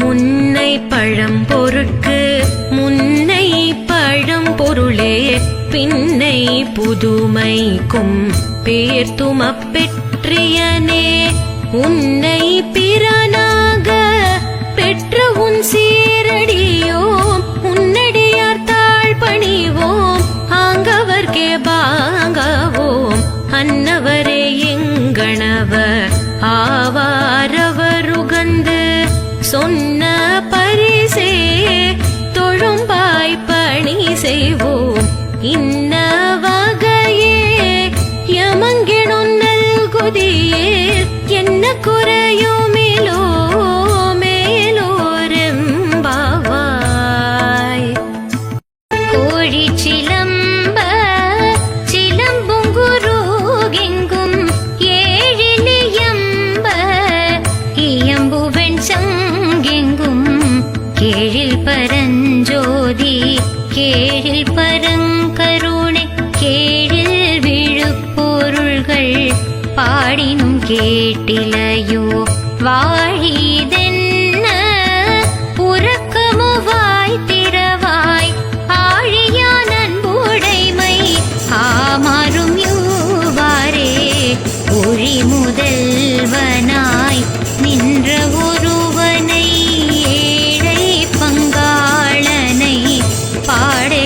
முன்னை பழம் பொருட்கு முன்னை பழம் பொருளே பின்னை புதுமைக்கும் பேர் துமப்பெற்றியனே உன்னை பிறனாக பெற்ற உன் சீரடியோம் உன்னடியார் தாழ் பணிவோம் ஆங்கவர்க்கே பாங்கவோம் அன்னவரே எங்கணவர் ஆவாரவருகந்து சொன்ன பரிசே தொழும்பாய் பணி செய்வோம். இன்ன வகையே யமங்கிடும் நல்குதியே என்ன குறையோ குறையுமிலோ மேலோரெம்பாவாய். கோழிச்சில കേഴിൽ പരഞ്ജ്യോതി കേഴിൽ പരങ്കരുണെ കേഴിൽ വിഴുപ്പൊരുൾകൾ പാടിനും കേട്ടിലയോ വാഴിതെന്ന ഉറക്കമുവായി തിരവായി ആഴിയാൻ അൻപുടൈമൈ ആമാറും യൂവാരേ ഒഴി മുതൽവനായി നിன்ற பாட